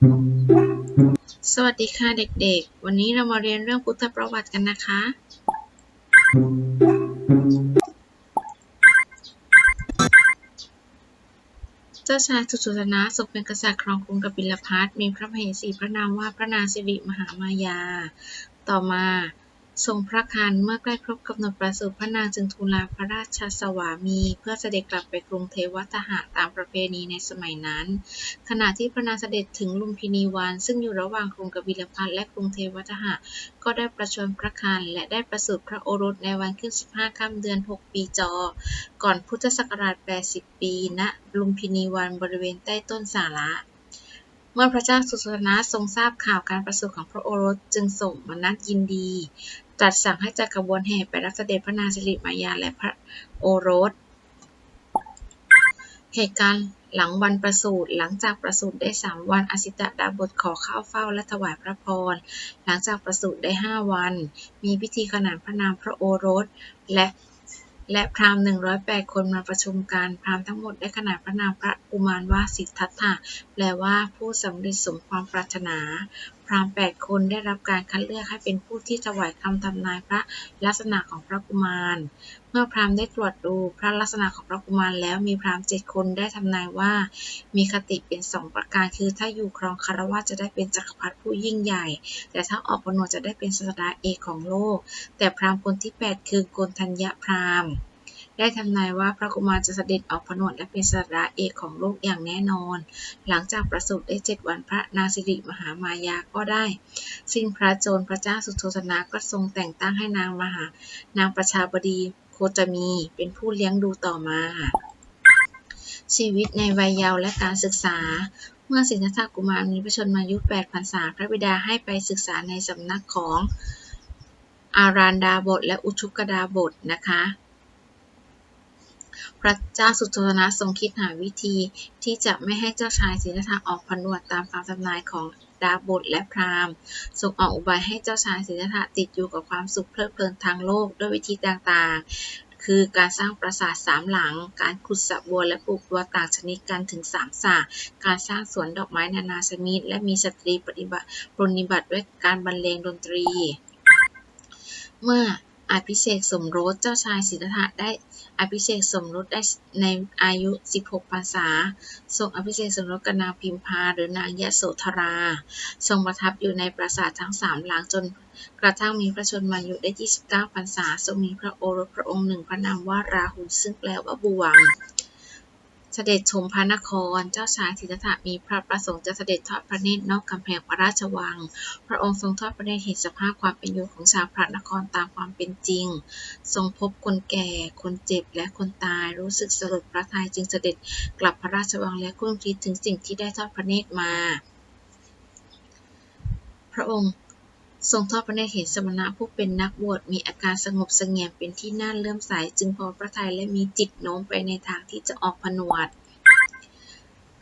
สวัสดีค่ะเด็กๆ วันนี้เรามาเรียนเรื่องพุทธประวัติกันนะคะ เจ้าชายสุสุธนะทรงเป็นกษัตริย์ครองกรุงกบิลพัทมีพระมเหสีพระนามว่าพระนางสิริมหามายา ต่อมา ทรงพระครรภ์เมื่อใกล้ครบกำหนดประสูติพระนางจึงทูลลาพระราชสวามี เพื่อเสด็จกลับไปกรุงเทวทหะตามประเพณีในสมัยนั้น ขณะที่พระนางเสด็จถึงลุมพินีวัน ซึ่งอยู่ระหว่างกรุงกบิลพัทและกรุงเทวทหะ ก็ได้ประชวรพระครรภ์และได้ประสูติพระโอรสในวันขึ้น 15 ค่ำเดือน 6 ปีจอ ก่อนพุทธศักราช 80 ปีณลุมพินีวันบริเวณใต้ต้นสาระ เมื่อพระเจ้าสุโธทนะทรงทราบข่าวการประสูติของพระโอรสจึงส่งมนัดยินดีตรัสสั่งให้จัดขบวนแห่ไปรับเสด็จพระนางสิริมายาและพระโอรส เหตุการณ์หลังวันประสูติหลังจากประสูติได้สามวันอสิตะดาบทขอเข้าเฝ้าและถวายพระพร หลังจากประสูติได้ห้าวัน มีพิธีขนานพระนามพระโอรส และ และพราหมณ์108 คนมาประชุมกัน พราหมณ์ทั้งหมดได้ขนานพระนามพระกุมารว่าสิทธัตถะ แปลว่าผู้สำเร็จสมความปรารถนา พราหมณ์8คนได้รับการคัดเลือกให้เป็นผู้ที่ถวายคำทำนายพระลักษณะของพระกุมาร เมื่อพราหมณ์ได้ตรวจดูพระลักษณะของพระกุมารแล้วมีพราหมณ์เจ็ดคนได้ทำนายว่า มีคติเป็นสองประการคือถ้าอยู่ครองคารวะจะได้เป็นจักรพรรดิผู้ยิ่งใหญ่ แต่ถ้าออกผนวจะได้เป็นศาสดาเอกของโลก แต่พราหมณ์คนที่ 8 คือโกนทัญญพราหมณ์ ได้ทำนายว่าพระกุมารจะเสด็จออกผนวดและเป็นศาสดาเอกของโลกอย่างแน่นอน หลังจากประสูติได้เจ็ดวันพระนางสิริมหามายาก็ได้ สิ้นพระโจรพระเจ้าสุโธทนะก็ทรงแต่งตั้งให้นางมหานางประชาบดีโคจมีเป็นผู้เลี้ยงดูต่อมาชีวิตในวัยเยาว์และการศึกษา เมื่อสิทธัตถกุมารมีพระชนมายุ8พรรษาพระบิดาให้ไปศึกษาในสำนักของอารานดาบทและอุชุกดาบทนะคะ พระเจ้าสุโธทนะทรงคิดหาวิธีที่จะไม่ให้เจ้าชายสิทธัตถะออกผนวดตามคำทำนายของดาบทและพราหมณ์ทรงออกอุบายให้เจ้าชายสิทธัตถะติดอยู่กับความสุขเพลิดเพลินทางโลกด้วยวิธีต่างๆ คือการสร้างปราสาทสามหลัง การขุดสระบัวและปลูกบัวต่างชนิดกันถึงสามสระการสร้างสวนดอกไม้นานาชนิด และมีสตรีปฏิบัติปรนนิบัติด้วยการบรรเลงดนตรี เมื่อ อภิเษกสมรสเจ้าชายสิทธัตถะได้อภิเษกสมรสได้ในอายุ 16 พรรษา ทรงอภิเษกสมรสกับนางพิมพาหรือนางยะโสธรา ทรงประทับอยู่ในปราสาททั้งสามหลังจนกระทั่งมีพระชนมายุได้ 29 พรรษา ทรงมีพระโอรสพระองค์หนึ่งพระนามว่าราหุลซึ่งแปลว่าบวง เสด็จชมพระนคร เจ้าชายสิทธัตถะมีพระประสงค์จะเสด็จทอดพระเนตรนอกกำแพงพระราชวัง พระองค์ทรงทอดพระเนตรเห็นสภาพความเป็นอยู่ของชาวพระนครตามความเป็นจริง ทรงพบคนแก่ คนเจ็บและคนตายรู้สึกสลดพระทัยจึงเสด็จกลับพระราชวังและคุ้นคิดถึงสิ่งที่ได้ทอดพระเนตรมา พระองค์ ทรงทอดพระเนตรเห็นสมณะผู้เป็นนักบวชมีอาการสงบสงี่ยมเป็นที่น่าเลื่อมใสจึงพอพระทัยและมีจิตโน้มไปในทางที่จะออกผนวด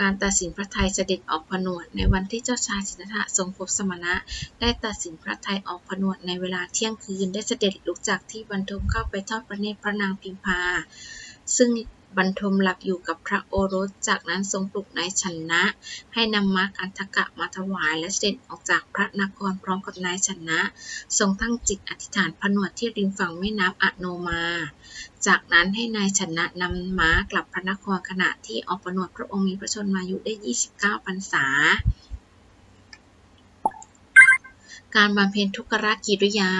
การตัดสินพระทัยเสด็จออกผนวด ในวันที่เจ้าชายสิทธัตถะทรงพบสมณะ ได้ตัดสินพระทัยออกผนวดในเวลาเที่ยงคืนได้เสด็จลุกจากที่บรรทมเข้าไปทอดพระเนตรพระนางพิมพาซึ่ง บรรทมหลับอยู่กับพระโอรส จากนั้นทรงปลุกนายชนะ ให้นำม้ากันทกะมาถวายและเสด็จออกจากพระนครพร้อมกับนายชนะ ทรงตั้งจิตอธิษฐานผนวดที่ริมฝั่งแม่น้ำอโนมา จากนั้นให้นายชนะนำม้ากลับพระนครขณะที่ออกผนวดพระองค์มีพระชนมายุได้ 29พรรษา การบำเพ็ญทุกขกิริยา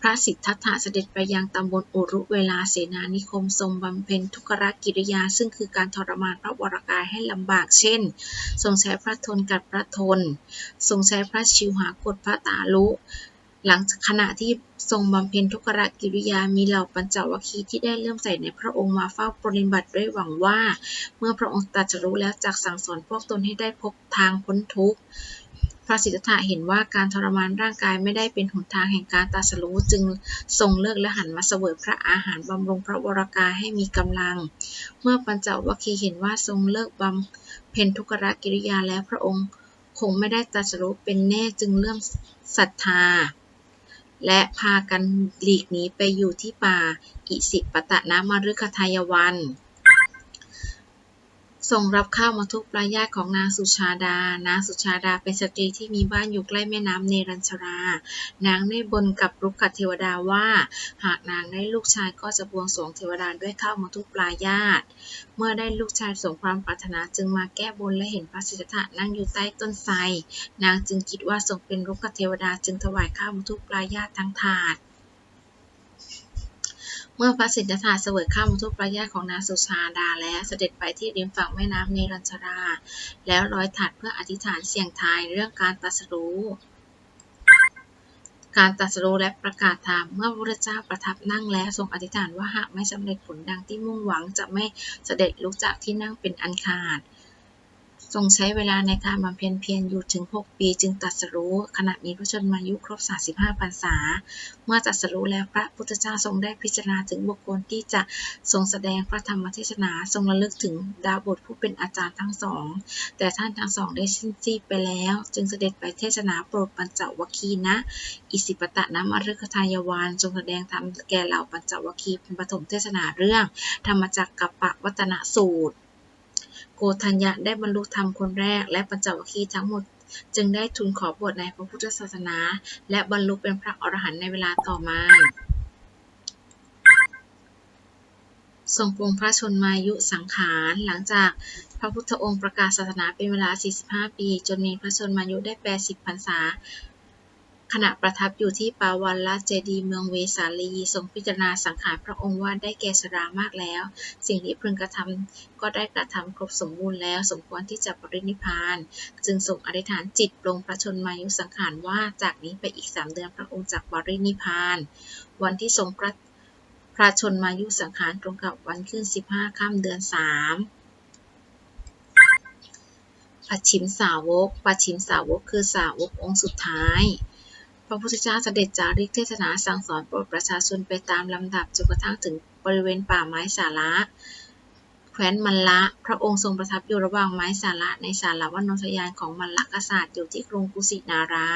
พระสิทธัตถะเสด็จไปยังตำบลอุรุเวลาเสนานิคมทรงบำเพ็ญทุกขกิริยา ซึ่งคือการทรมานพระวรากายให้ลำบากเช่น ทรงใช้พระทนกัดพระทน ทรงใช้พระชิวหากดพระตาลุหลังขณะที่ทรงบำเพ็ญทุกขกิริยามีเหล่าปัญจวัคคีย์ที่ได้เลื่อมใสในพระองค์มาเฝ้าปรนนิบัติด้วยหวังว่า เมื่อพระองค์ตรัสรู้แล้วจักสั่งสอนพวกตนให้ได้พบทางพ้นทุกข์ พระสิทธัตถะเห็นว่าการทรมานร่างกายไม่ได้เป็นหนทางแห่งการตรัสรู้จึงทรงเลิกและหันมาเสวยพระอาหารบำรุงพระวรากายให้มีกำลัง เมื่อปัญจวัคคีย์เห็นว่าทรงเลิกบำเพ็ญทุกขกิริยาแล้วพระองค์คงไม่ได้ตรัสรู้เป็นแน่จึงเลื่อมศรัทธา และพากันหลีกหนีไปอยู่ที่ป่าอิสิปตะนะมฤคทายวัน ส่งรับข้าวมาทุกปลายาตของนางสุชาดา นางสุชาดาเป็นสตรีที่มีบ้านอยู่ใกล้แม่น้ำเนรัญชรา นางได้บนกับรุกขเทวดาว่า หากนางได้ลูกชายก็จะบวงสรวงเทวดาด้วยข้าวมาทุกปลายาตเมื่อได้ลูกชายสมความปรารถนาจึงมาแก้บนและเห็นพระสิทธะนั่งอยู่ใต้ต้นไทร นางจึงคิดว่าทรงเป็นรุกขเทวดาจึงถวายข้าวมาทุกปลายาตทั้งถาด เมื่อพระสิทธัตถะเสวยข้าวมัทุกปายาของนางสุชาดาแล้วเสด็จไปที่ริมฝั่งแม่น้ำเนรัญชรา แล้วร้อยถัดเพื่ออธิษฐานเสี่ยงทายเรื่องการตรัสรู้ การตรัสรู้และประกาศธรรมเมื่อพระพุทธเจ้าประทับนั่งแล้วทรงอธิษฐานว่าหากไม่สำเร็จผลดังที่มุ่งหวังจะไม่เสด็จลุกจากที่นั่งเป็นอันขาด ทรงใช้เวลาในการบำเพ็ญเพียรอยู่ถึง 6 ปีจึงตรัสรู้ขณะมีพระชนมายุครบ 35พรรษา เมื่อตรัสรู้แล้วพระพุทธเจ้าทรงได้พิจารณาถึงบุคคลที่จะทรงแสดงพระธรรมเทศนาทรงระลึกถึงดาวบทผู้เป็นอาจารย์ทั้งสอง แต่ท่านทั้งสองได้สิ้นชีพไปแล้ว จึงเสด็จไปเทศนาโปรดปัญจวัคคีย์ณอิสิปตะนมฤคทายวันทรงแสดงธรรมแก่เหล่าปัญจวัคคีย์เป็นปฐมเทศนาเรื่อง ธรรมจักรกับปะวัตนสูตร โกธัญญะได้บรรลุธรรมคนแรก และปัญจวัคคีย์ทั้งหมด จึงได้ทูลขอบวชในพระพุทธศาสนา และบรรลุเป็นพระอรหันต์ในเวลาต่อมาทรงปรงพระชนมายุสังขาร หลังจากพระพุทธองค์ประกาศศาสนาเป็นเวลา 45 ปี จนมีพระชนมายุได้ 80พรรษา ขณะประทับอยู่ที่ปาวันละเจดีเมืองเวสาลีทรงพิจารณาสังขารพระองค์ว่าได้แก่ชรามากแล้ว สิ่งที่พึงกระทำก็ได้กระทำครบสมบูรณ์แล้ว สมควรที่จะปรินิพาน จึงทรงอธิษฐานจิตปรงพระชนมายุสังขารว่าจากนี้ไปอีกสามเดือนพระองค์จะปรินิพพาน วันที่ทรงพระพระชนมายุสังขารตรงกับวันขึ้น 15 ค่ำเดือน 3ปัจฉิมสาวก ปัจฉิมสาวกคือสาวกองค์สุดท้าย พระพุทธเจ้าเสด็จจาริกเทศนาสั่งสอนโปรดประชาชนไปตามลำดับจนกระทั่งถึงบริเวณป่าไม้สาระแคว้นมัลละ พระองค์ทรงประทับอยู่ระหว่างไม้สาระในสาราวนนทยานของมัลละกษัตริย์อยู่ที่กรุงกุสินารา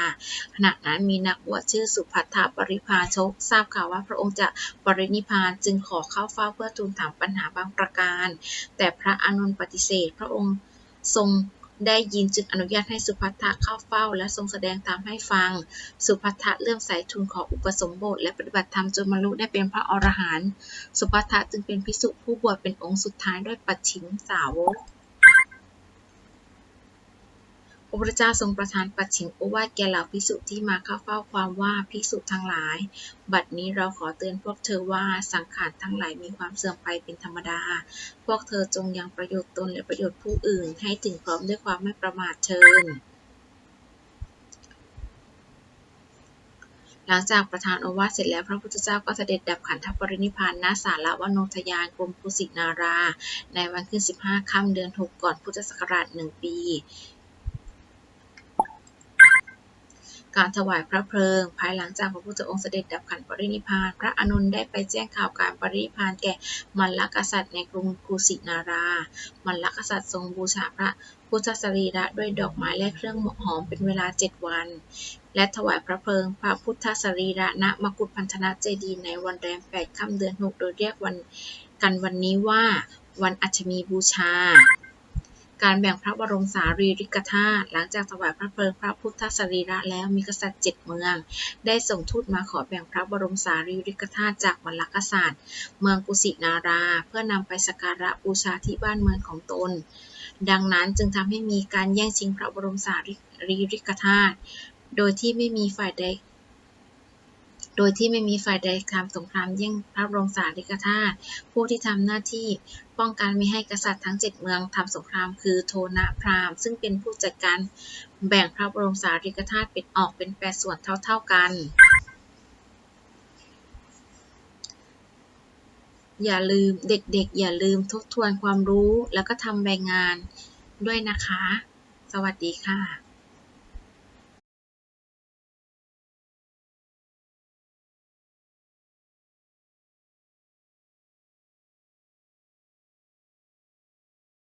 ขณะนั้นมีนักบวชชื่อสุภัททปริพาชก ทราบข่าวว่าพระองค์จะปรินิพพานจึงขอเข้าเฝ้าเพื่อทูลถามปัญหาบางประการ แต่พระอานนท์ปฏิเสธ พระองค์ทรง ได้ยินจึงอนุญาตให้สุภัททะเข้าเฝ้า และทรงแสดงธรรมให้ฟัง สุภัททะเลื่อมใสทูลขออุปสมบท และปฏิบัติธรรมจนบรรลุได้เป็นพระอรหันต์ สุภัททะจึงเป็นภิกษุผู้บวชเป็นองค์สุดท้ายด้วยปัจฉิมสาวก ระพุทธเจ้าทรงประทานปัจฉิมโอวาทแก่เหล่าภิกษุที่มาเข้าเฝ้าความว่าภิกษุทั้งหลาย บัดนี้เราขอเตือนพวกเธอว่าสังขารทั้งหลายมีความเสื่อมไปเป็นธรรมดา พวกเธอจงยังประโยชน์ตนและประโยชน์ผู้อื่น ให้ถึงพร้อมด้วยความไม่ประมาทเชิญหลังจากประทานโอวาทเสร็จแล้วพระพุทธเจ้าก็เสด็จดับขันธปรินิพานณศาลาวโนทยานกรมกุสินารา ในวันขึ้น 15 ค่ำเดือน 6 ก่อนพุทธศักราช 1 ปี การถวายพระเพลิง ภายหลังจากพระพุทธองค์เสด็จดับขันปรินิพาน พระอานนได้ไปแจ้งข่าวการปรินิพานแก่มัลลกษัตริย์ในกรุงกุสินารา มัลลกษัตริย์ทรงบูชาพระพุทธสรีระด้วยดอกไม้และเครื่องหอมเป็นเวลาเจ็ดวัน และถวายพระเพลิงพระพุทธสรีระณมกุฏพันธนะเจดียในวันแรมแปดค่ำเดือนหกโดยเรียกวันกันวันนี้ว่าวันอัชมีบูชา การแบ่งพระบรมสารีริกธาตุหลังจากถวายพระเพลิงพระพุทธสรีระแล้วมีกษัตริย์เจ็ดเมือง ได้ส่งทูตมาขอแบ่งพระบรมสารีริกธาตุจากมลลกษัตริย์ เมืองกุสินารา เพื่อนำไปสักการะบูชาที่บ้านเมืองของตน ดังนั้นจึงทำให้มีการแย่งชิงพระบรมสารีริกธาตุโดยที่ไม่มีฝ่ายใด โดยที่ไม่มีฝ่ายใดทำสงครามแย่งพระบรมสารีริกธาตุผู้ที่ทำหน้าที่ป้องกันไม่ให้กษัตริย์ทั้งเจ็ดเมืองทำสงครามคือโทนะพราหมณ์ซึ่งเป็นผู้จัดการแบ่งพระบรมสารีริกธาตุเป็นออกเป็นแปดส่วนเท่า ๆกัน อย่าลืมเด็กๆ อย่าลืมทบทวนความรู้แล้วก็ทำใบงานด้วยนะคะ สวัสดีค่ะ